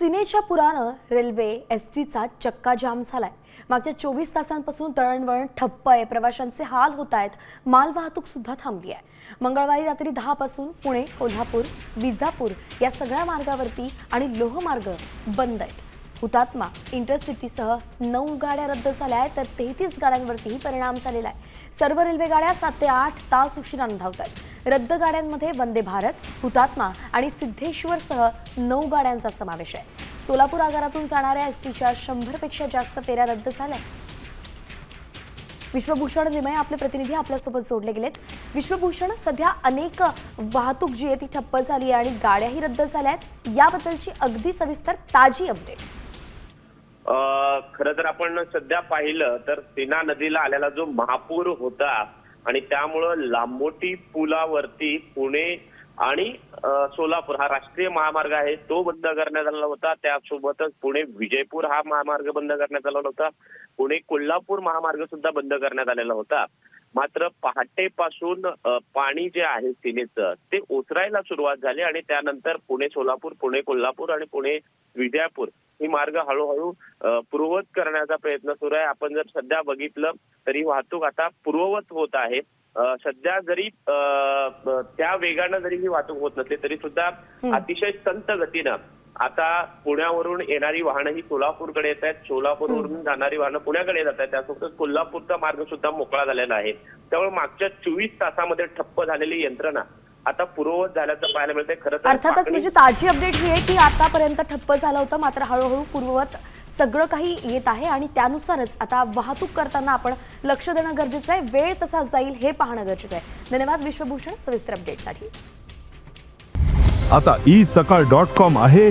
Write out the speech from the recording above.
सिनेच्या पुरानं railway S टीचा चक्का जाम झालाय. मागच्या चोवीस तासांपासून दळणवळण ठप्प आहे. प्रवाशांचे हाल होत आहेत. मालवाहतूक सुद्धा थांबली आहे. मंगळवारी रात्री दहापासून पुणे कोल्हापूर विजापूर या सगळ्या मार्गावरती आणि लोहमार्ग बंद आहेत. हुतात्मा इंटरसिटीसह नऊ गाड्या रद्द झाल्या आहेत तर तेहतीस गाड्यांवरतीही परिणाम झालेला आहे. सर्व रेल्वे गाड्या सात ते आठ तास उशिरानं धावत आहेत रद्द गाड्यांमध्ये वंदे भारत हुतात्मा आणि सिद्धेश्वरसह नऊ गाड्यांचा समावेश आहे. सोलापूर आगारातून जाणाऱ्या एस टीच्या शंभरपेक्षा जास्त फेऱ्या रद्द झाल्या. विश्वभूषण विमय आपले प्रतिनिधी आपल्यासोबत जोडले गेलेत. विश्वभूषण सध्या अनेक वाहतूक जी आहे ती ठप्प झाली आहे आणि गाड्याही रद्द झाल्या आहेत. याबद्दलची अगदी सविस्तर ताजी अपडेट खरं तर आपण सध्या पाहिलं तर सीना नदीला आलेला जो महापूर होता आणि त्यामुळं लांबोटी पुलावरती पुणे आणि सोलापूर हा राष्ट्रीय महामार्ग आहे तो बंद करण्यात आलेला होता. त्यासोबतच पुणे विजयपूर हा महामार्ग बंद करण्यात आलेला होता. पुणे कोल्हापूर महामार्ग सुद्धा बंद करण्यात आलेला होता. मात्र पहाटेपासून पाणी जे आहे सीनेचं ते ओसरायला सुरुवात झाली आणि त्यानंतर पुणे सोलापूर पुणे कोल्हापूर आणि पुणे विजयपूर ही मार्ग हळूहळू पूर्ववत करण्याचा प्रयत्न सुरू आहे. आपण जर सध्या बघितलं तरी वाहतूक आता पूर्ववत होत आहे. सध्या जरी त्या वेगानं जरी ही वाहतूक होत नसली तरी सुद्धा अतिशय संत गतीनं आता पुण्यावरून येणारी वाहनं ही सोलापूरकडे येत आहेत. सोलापूरवरून जाणारी वाहनं पुण्याकडे जात आहेत. त्यासोबतच कोल्हापूरचा मार्ग सुद्धा मोकळा झालेला आहे. त्यामुळे मागच्या चोवीस तासामध्ये ठप्प झालेली यंत्रणा आता पूर्ववत झाल्याचं पाहायला मिळतंय. खरं अर्थातच म्हणजे ताजी अपडेट ही आहे की आतापर्यंत ठप्प झालं होतं. मात्र हळूहळू पूर्ववत सगळं काही येत आहे आणि त्यानुसारच आता वाहतूक करताना आपण लक्ष देणं गरजेचं आहे. वेळ तसा जाईल हे पाहणं गरजेचं आहे. धन्यवाद विश्वभूषण सविस्तर अपडेटसाठी. आता ई सकाळ डॉट कॉम आहे.